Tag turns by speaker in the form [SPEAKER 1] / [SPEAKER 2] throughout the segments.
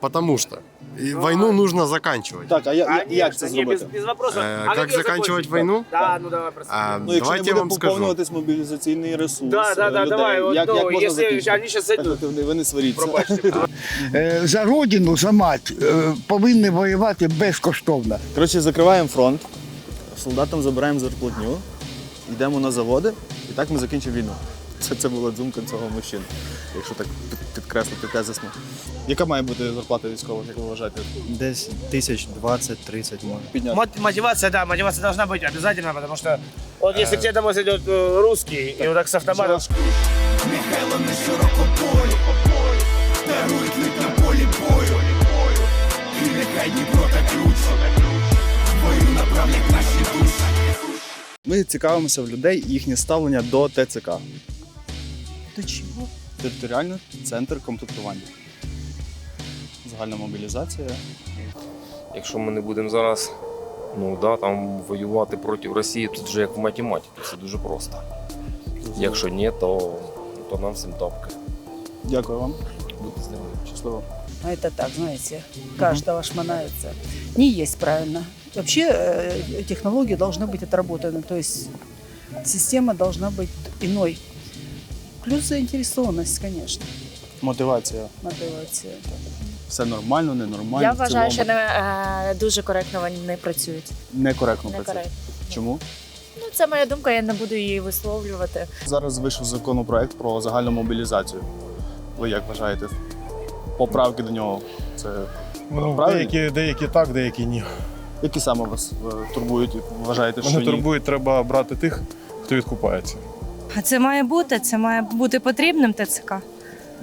[SPEAKER 1] Потому что. И войну нужно заканчивать.
[SPEAKER 2] Так, а я, я- як це
[SPEAKER 3] не,
[SPEAKER 2] зробити?
[SPEAKER 3] без, без вопросов.
[SPEAKER 1] Э,
[SPEAKER 3] а
[SPEAKER 1] как
[SPEAKER 3] её
[SPEAKER 1] заканчивать войну?
[SPEAKER 3] Да, ну давай просто.
[SPEAKER 1] А,
[SPEAKER 2] Ну, якщо
[SPEAKER 1] давайте
[SPEAKER 2] не
[SPEAKER 1] я
[SPEAKER 2] буде
[SPEAKER 1] вам скажу.
[SPEAKER 2] поповнюватись мобілізаційний ресурс
[SPEAKER 3] да, да,
[SPEAKER 2] е,
[SPEAKER 3] да,
[SPEAKER 2] людей,
[SPEAKER 3] давай. Вот,
[SPEAKER 2] як,
[SPEAKER 3] ну,
[SPEAKER 2] як можна
[SPEAKER 3] если
[SPEAKER 2] закінчити?
[SPEAKER 3] они сейчас
[SPEAKER 2] Так, ви не сваріться.
[SPEAKER 3] пробачте.
[SPEAKER 4] Е, За родину, за мать е, повинні воювати безкоштовно.
[SPEAKER 2] Коротше, закриваємо фронт, солдатам забираємо зарплатню, йдемо на заводи, і так ми закінчимо війну. Це, це була думка цього мужчини, якщо так під- підкреслити тезисно. Яка має бути зарплата військових, як ви вважаєте?
[SPEAKER 5] Десь тисяч 20-30 може.
[SPEAKER 2] Підняти.
[SPEAKER 3] Мот- Мотивация, да, мотивация должна быть обязательно, потому что вот если к тебе домой зайдет э, русский, и вот так с автоматом,
[SPEAKER 2] Ми цікавимося в людей їхнє ставлення до ТЦК.
[SPEAKER 6] До чого?
[SPEAKER 2] Територіальний центр комплектування. Загальна мобілізація.
[SPEAKER 7] Якщо ми не будемо зараз ну, да, там, воювати проти Росії, тут вже як в математиці, все дуже просто. Якщо ні, то, то нам всім тапки.
[SPEAKER 2] Дякую вам.
[SPEAKER 7] Будьте здорові.
[SPEAKER 2] Щасливо.
[SPEAKER 6] А это так, знаете, каждого шмонается. Не есть правильно. Вообще э, технологии должны быть отработаны, то есть система должна быть иной. Плюс заинтересованность, конечно,
[SPEAKER 2] Мотивація.
[SPEAKER 6] мотивация.
[SPEAKER 2] Все нормально, ненормально.
[SPEAKER 8] Я
[SPEAKER 2] в
[SPEAKER 8] вважаю, що не е, дуже коректно вони не працюють.
[SPEAKER 2] некоректно працює.
[SPEAKER 8] Некоректно.
[SPEAKER 2] Чому?
[SPEAKER 8] Ну це моя думка, я не буду її висловлювати.
[SPEAKER 2] Зараз вийшов законопроект про загальну мобілізацію. Ви як вважаєте? Поправки до нього. Це
[SPEAKER 9] Ну,
[SPEAKER 2] Правильно?
[SPEAKER 9] деякі, деякі так, деякі ні.
[SPEAKER 2] які саме вас е, турбують і вважаєте, що
[SPEAKER 9] Мене
[SPEAKER 2] ні?
[SPEAKER 9] турбує, треба брати тих, хто відкупається.
[SPEAKER 10] А це має бути, це має бути потрібним ТЦК.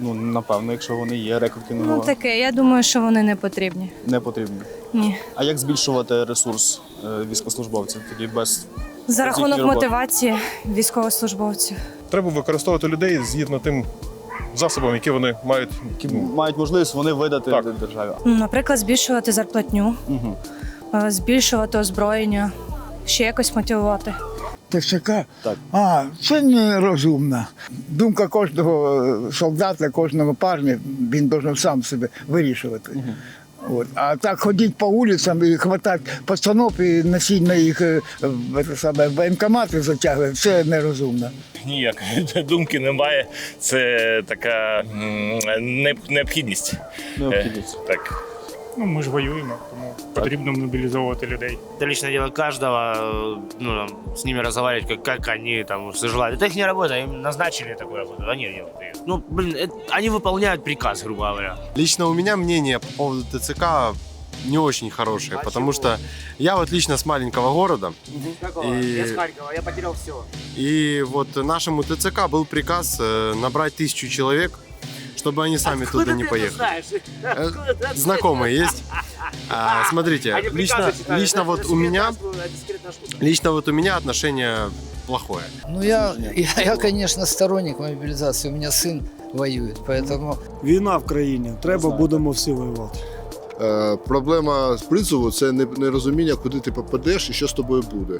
[SPEAKER 2] Ну, напевно, якщо вони є, рекрутинг
[SPEAKER 10] Ну таке, я думаю, що вони не потрібні.
[SPEAKER 2] не потрібні.
[SPEAKER 10] Ні.
[SPEAKER 2] А як збільшувати ресурс е, військовослужбовців? Тоді без
[SPEAKER 10] За рахунок
[SPEAKER 2] роботи.
[SPEAKER 10] мотивації військовослужбовців.
[SPEAKER 9] Треба використовувати людей згідно тим засобам, які вони мають.
[SPEAKER 2] які мають можливість вони видати
[SPEAKER 9] Так.
[SPEAKER 2] державі.
[SPEAKER 10] Ну, Наприклад, збільшувати зарплатню,
[SPEAKER 2] Угу.
[SPEAKER 10] е, збільшувати озброєння, ще якось мотивувати.
[SPEAKER 4] ТЦК?
[SPEAKER 2] Так.
[SPEAKER 4] А, це нерозумно. Думка кожного солдата, кожного парня, він повинен сам себе вирішувати. От. А так ходити по вулицям і хватати постанов і насильно їх е, в, це саме, в воєнкомати затягувати, це нерозумно.
[SPEAKER 11] Ніякої думки немає. Це така м, необхідність.
[SPEAKER 2] Необхідність.
[SPEAKER 11] Е, Так.
[SPEAKER 9] Ну, ми ж воюємо, тому потрібно мобілізовувати людей.
[SPEAKER 3] это личное дело каждого, э, ну, там, с ними разговаривать, как, как они там желают. Это их не работа, им назначили такую работу, они делают ее. Ну, блин, это- они выполняют приказ, грубо говоря.
[SPEAKER 1] Лично у меня мнение по поводу ТЦК не очень хорошее,
[SPEAKER 3] А
[SPEAKER 1] потому
[SPEAKER 3] чего?
[SPEAKER 1] что я вот лично с маленького города,
[SPEAKER 3] Какого?
[SPEAKER 1] И-
[SPEAKER 3] Я с Харькова, я потерял все.
[SPEAKER 1] и вот нашему ТЦК был приказ э, набрать тысячу человек, чтобы они сами туда не поехали. Э, Знакомые есть? А, смотрите, лично, лично вот у меня, лично вот у меня отношение плохое.
[SPEAKER 6] Ну я, я, я, конечно, сторонник мобилизации, у меня сын воюет, поэтому
[SPEAKER 5] Війна в країні. Треба
[SPEAKER 2] знаю,
[SPEAKER 5] будемо всі воювати.
[SPEAKER 12] Е, проблема з призову це не- нерозуміння, куди ти попадеш і що з тобою буде.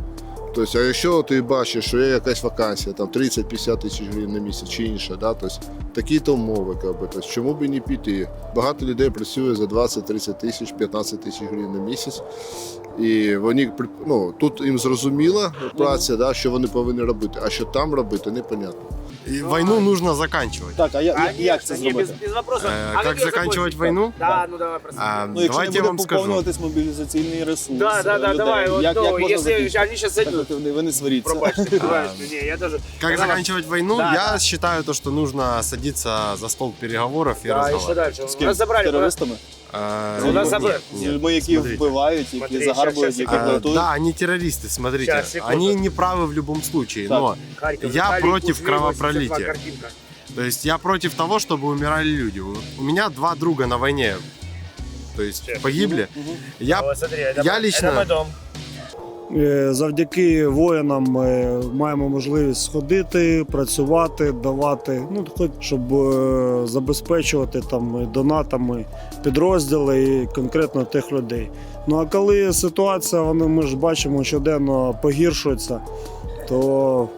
[SPEAKER 12] Тобто, а якщо ти бачиш, що є якась вакансія, там 30-50 тисяч гривень на місяць чи інше, да, тобто, такі-то умови, якби, тобто, чому б не піти? Багато людей працює за 20-30 тисяч, 15 тисяч гривень на місяць. І вони ну, тут їм зрозуміла праця, да, що вони повинні робити, а що там робити, непонятно.
[SPEAKER 1] И войну нужно заканчивать.
[SPEAKER 2] Так, а я, я- як це
[SPEAKER 3] не, без,
[SPEAKER 2] зробити?
[SPEAKER 3] без вопросов.
[SPEAKER 1] Э,
[SPEAKER 3] А
[SPEAKER 1] как заканчивать войну?
[SPEAKER 3] Да, ну давай просто.
[SPEAKER 1] А,
[SPEAKER 2] Ну, якщо
[SPEAKER 1] давайте
[SPEAKER 2] не
[SPEAKER 1] я
[SPEAKER 2] буде
[SPEAKER 1] вам скажу.
[SPEAKER 2] поповнюватись мобілізаційний ресурс
[SPEAKER 3] Да, да,
[SPEAKER 2] е,
[SPEAKER 3] да,
[SPEAKER 2] людей,
[SPEAKER 3] давай, вот,
[SPEAKER 2] як,
[SPEAKER 3] ну,
[SPEAKER 2] як можна
[SPEAKER 3] если
[SPEAKER 2] закінчити?
[SPEAKER 3] они сейчас
[SPEAKER 2] Так,
[SPEAKER 3] зайдут,
[SPEAKER 2] ви ви не сваріться.
[SPEAKER 3] пробачьте, пробачьте, не, я даже...
[SPEAKER 1] Как
[SPEAKER 3] Давай.
[SPEAKER 1] заканчивать войну?
[SPEAKER 3] Да,
[SPEAKER 1] я
[SPEAKER 3] да.
[SPEAKER 1] считаю то, что нужно садиться за стол переговоров и
[SPEAKER 3] Да, еще
[SPEAKER 1] разговаривать.
[SPEAKER 3] дальше.
[SPEAKER 2] З ким?
[SPEAKER 3] нас
[SPEAKER 2] З
[SPEAKER 3] забрали...
[SPEAKER 2] терористами?
[SPEAKER 1] А,
[SPEAKER 3] У нас
[SPEAKER 1] нет,
[SPEAKER 3] забрали.
[SPEAKER 2] З
[SPEAKER 1] нет,
[SPEAKER 2] людьми, які
[SPEAKER 1] смотрите.
[SPEAKER 2] вбивають, які
[SPEAKER 3] Смотри,
[SPEAKER 2] загарбують,
[SPEAKER 3] щас,
[SPEAKER 2] які
[SPEAKER 3] щас,
[SPEAKER 1] А,
[SPEAKER 2] платують.
[SPEAKER 1] да, они террористы, смотрите.
[SPEAKER 3] Щас, секунду.
[SPEAKER 1] они не правы в любом случае,
[SPEAKER 2] Так.
[SPEAKER 1] но
[SPEAKER 3] Харьков,
[SPEAKER 1] Я
[SPEAKER 3] Виталий,
[SPEAKER 1] против
[SPEAKER 3] Кузьмин,
[SPEAKER 1] кровопролития.
[SPEAKER 3] 82 картинка.
[SPEAKER 1] то есть я против того, чтобы умирали люди. Вот У меня два друга на войне, то есть
[SPEAKER 3] Честно.
[SPEAKER 1] погибли. Я
[SPEAKER 3] Вот смотри, это,
[SPEAKER 1] я
[SPEAKER 3] мой-
[SPEAKER 1] лично-
[SPEAKER 3] это мой дом.
[SPEAKER 5] Е, Завдяки воїнам е, маємо можливість сходити, працювати, давати, ну хоч щоб е, забезпечувати там донатами підрозділи і конкретно тих людей. Ну а коли ситуація, вони ми ж бачимо, щоденно погіршується, то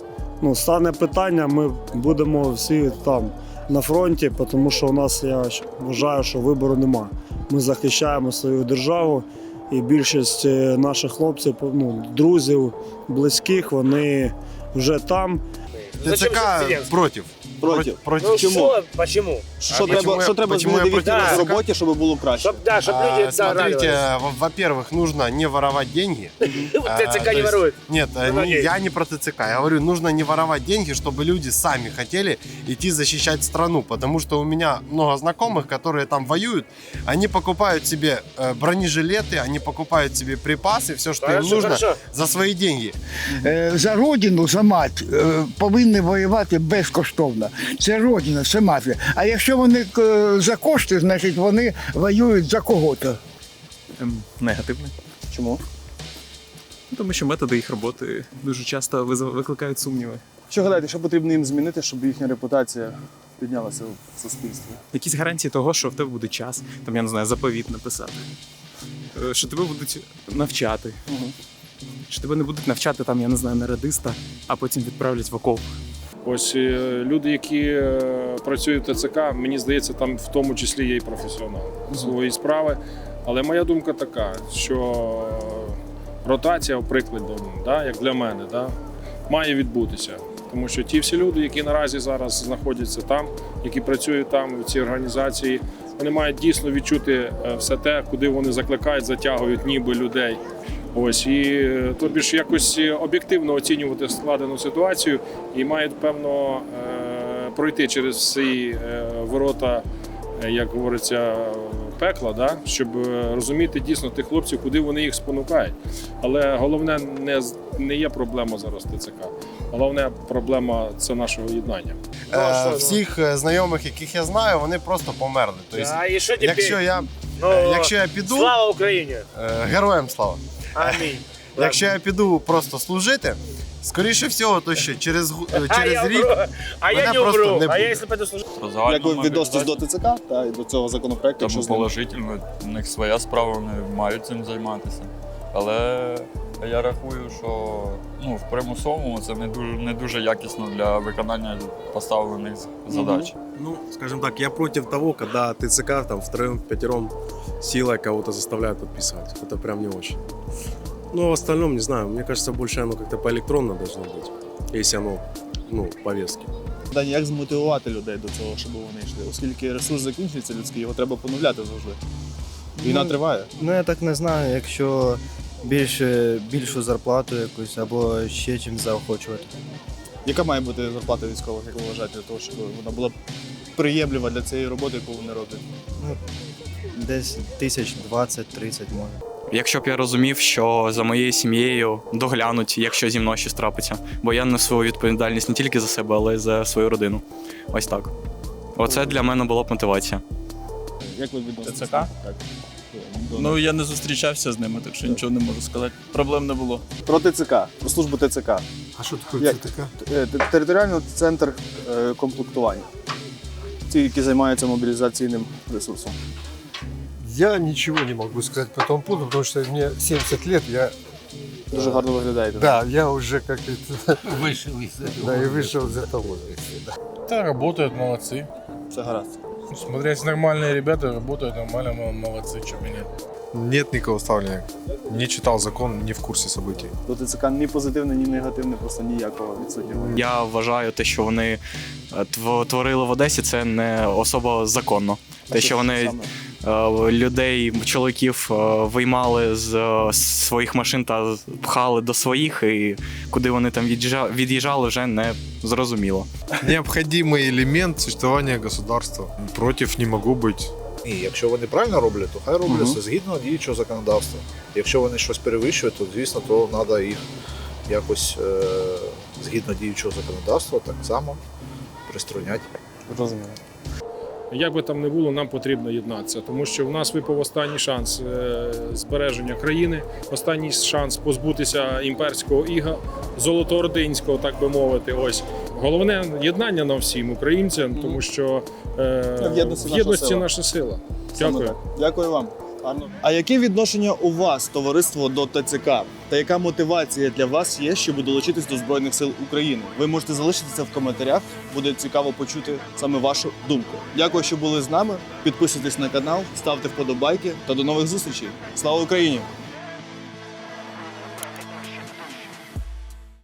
[SPEAKER 5] ну, стане питання, ми будемо всі там на фронті, тому що у нас я вважаю, що вибору нема. ми захищаємо свою державу. І більшість е, наших хлопців, ну, друзів, близьких, вони вже там.
[SPEAKER 1] ТЦК проти.
[SPEAKER 2] Проти.
[SPEAKER 1] Против.
[SPEAKER 3] Ну
[SPEAKER 2] Чому?
[SPEAKER 3] почему?
[SPEAKER 2] Що
[SPEAKER 1] А
[SPEAKER 2] треба,
[SPEAKER 1] почему я-
[SPEAKER 2] що треба
[SPEAKER 1] почему я
[SPEAKER 2] змінити в
[SPEAKER 1] проти
[SPEAKER 2] їхній
[SPEAKER 1] ТЦК?
[SPEAKER 2] роботі, щоб було краще?
[SPEAKER 3] Чтоб, да, чтоб
[SPEAKER 1] А,
[SPEAKER 3] люди
[SPEAKER 1] Смотрите,
[SPEAKER 3] дорадовались.
[SPEAKER 1] во- во-первых, нужно не воровать деньги. А,
[SPEAKER 3] ТЦК
[SPEAKER 1] то
[SPEAKER 3] не
[SPEAKER 1] есть-
[SPEAKER 3] ворует.
[SPEAKER 1] Нет, э,
[SPEAKER 3] Ну,
[SPEAKER 1] не-
[SPEAKER 3] надеюсь.
[SPEAKER 1] я не про ТЦК. Я говорю, нужно не воровать деньги, чтобы люди сами хотели идти защищать страну. Потому что у меня много знакомых, которые там воюют. Они покупают себе э, бронежилеты, они покупают себе припасы, все, что им
[SPEAKER 3] Хорошо,
[SPEAKER 1] нужно
[SPEAKER 3] хорошо.
[SPEAKER 1] за свои деньги.
[SPEAKER 4] Е, За родину, за мать е, повинні воювати безкоштовно. Це родина, це мати. А якщо вони е, за кошти, значить вони воюють за кого-то.
[SPEAKER 13] Ем,
[SPEAKER 2] Чому?
[SPEAKER 13] Ну, Тому що методи їх роботи дуже часто викликають сумніви.
[SPEAKER 2] Що гадаєте, що потрібно їм змінити, щоб їхня репутація піднялася в суспільстві?
[SPEAKER 13] Якісь гарантії того, що в тебе буде час, там я не знаю, заповіт написати, Е, що тебе будуть навчати. Що тебе не будуть навчати там, я не знаю, на радиста, а потім відправлять в окоп.
[SPEAKER 9] Ось е, люди, які е, працюють в ТЦК, мені здається, там в тому числі є і професіонали своєї справи. Але моя думка така, що ротація, прикладом, да, як для мене, да, має відбутися. Тому що ті всі люди, які наразі зараз знаходяться там, які працюють там в цій організації, вони мають дійсно відчути е, все те, куди вони закликають, затягують ніби людей. Ось і е, тобі ж якось е, об'єктивно оцінювати складену ситуацію і мають певно е, пройти через всі ворота, як говориться, пекла, да? щоб розуміти дійсно тих хлопців, куди вони їх спонукають. Але головне не, з- не є проблема зараз ТЦК. Головне проблема це нашого єднання.
[SPEAKER 1] Е, всіх е, знайомих, яких я знаю, вони просто померли. Тобто,
[SPEAKER 3] А і що
[SPEAKER 1] якщо я,
[SPEAKER 3] Ну,
[SPEAKER 1] якщо я піду,
[SPEAKER 3] Слава Україні!
[SPEAKER 1] героям слава.
[SPEAKER 3] Амінь.
[SPEAKER 1] Якщо я піду просто служити, скоріше всього, то ще через, гу- е,
[SPEAKER 3] А
[SPEAKER 1] через
[SPEAKER 3] я
[SPEAKER 1] рік
[SPEAKER 3] вру. А я
[SPEAKER 1] мене
[SPEAKER 3] не
[SPEAKER 1] просто
[SPEAKER 3] вру.
[SPEAKER 1] не
[SPEAKER 3] А
[SPEAKER 1] буде.
[SPEAKER 3] я якщо піду служити?
[SPEAKER 2] Як ви відноситесь до ТЦК та і до цього законопроекту? Якщо
[SPEAKER 14] Тому
[SPEAKER 2] з ним?
[SPEAKER 14] положительно, у них своя справа, вони мають цим займатися. Але я рахую, що ну, в примусовому це не дуже, не дуже якісно для виконання поставлених задач.
[SPEAKER 15] Ну, скажем так, я против того, когда ТЦК там втроем, пятером силой кого-то заставляют подписывать. Это прям не очень. Ну, а в остальном, не знаю, мне кажется, больше оно как-то поэлектронно должно быть, если оно, ну, в повестке.
[SPEAKER 2] Дані, як змотивувати людей до цього, щоб вони йшли? Оскільки ресурс закінчується людський, його треба поновляти завжди. Війна
[SPEAKER 16] Ну,
[SPEAKER 2] триває.
[SPEAKER 16] Ну я так не знаю, якщо більше, більшу зарплату якусь або ще чим заохочувати.
[SPEAKER 2] Яка має бути зарплата військових, як ви вважаєте, для того, щоб вона була приємлива для цієї роботи, яку вони роблять?
[SPEAKER 16] Ну, десь тисяч 20-30 може.
[SPEAKER 13] Якщо б я розумів, що за моєю сім'єю доглянуть, якщо зі мною щось трапиться, бо я несу відповідальність не тільки за себе, але й за свою родину. Ось так. Оце для мене була б мотивація.
[SPEAKER 2] Як ви відноситесь?
[SPEAKER 17] ТЦК?
[SPEAKER 2] Так. До
[SPEAKER 17] Ну я не зустрічався з ними, так що нічого не можу сказати. Проблем не було.
[SPEAKER 2] Про ТЦК, про службу ТЦК.
[SPEAKER 18] А що таке
[SPEAKER 2] Як?
[SPEAKER 18] ТЦК?
[SPEAKER 2] Е, те- Територіальний центр е, комплектування. Ті, які займаються мобілізаційним ресурсом.
[SPEAKER 18] Я ничего не могу сказать по этому поводу, потому что мне 70 лет, я...
[SPEAKER 2] Дуже гарно виглядаєте.
[SPEAKER 18] Да, я уже как это...
[SPEAKER 19] Вышел из этого
[SPEAKER 18] Да, и
[SPEAKER 19] возраста.
[SPEAKER 18] вышел из этого возраста. да.
[SPEAKER 20] Да, работают, молодцы.
[SPEAKER 2] Все гаразд.
[SPEAKER 20] Смотря если нормальные ребята работают нормально, мол- молодцы, чего бы нет.
[SPEAKER 9] Нет никакого ставления. Не читал закон, не в курсе событий.
[SPEAKER 2] До ТЦК ні позитивне, ні негативне, просто ніякого відсутнього.
[SPEAKER 13] Я вважаю те, що вони е, тво- творили в Одесі, це не особо законно. Те, що вони е, людей, чоловіків е, виймали з е, своїх машин та пхали до своїх, і куди вони там від'їжджа- від'їжджали, вже не зрозуміло.
[SPEAKER 9] Необходимый элемент существования государства. Против не могу быть.
[SPEAKER 21] Ні, якщо вони правильно роблять, то хай роблять
[SPEAKER 9] Мгм.
[SPEAKER 21] це згідно діючого законодавства. Якщо вони щось перевищують, то звісно, то треба їх якось е, згідно діючого законодавства так само приструняти.
[SPEAKER 2] Розуміло.
[SPEAKER 9] Як би там не було, нам потрібно єднатися, тому що в нас випав останній шанс е, збереження країни, останній шанс позбутися імперського іга, золотоординського, так би мовити. Ось головне єднання нам всім українцям, тому що е,
[SPEAKER 2] В єдності наша сила.
[SPEAKER 9] Дякую.
[SPEAKER 2] Дякую вам. А яке відношення у вас, товариство, до ТЦК? Та яка мотивація для вас є, щоб долучитись до Збройних сил України? Ви можете залишити це в коментарях. Буде цікаво почути саме вашу думку. Дякую, що були з нами. Підписуйтесь на канал, ставте вподобайки та до нових зустрічей. Слава Україні!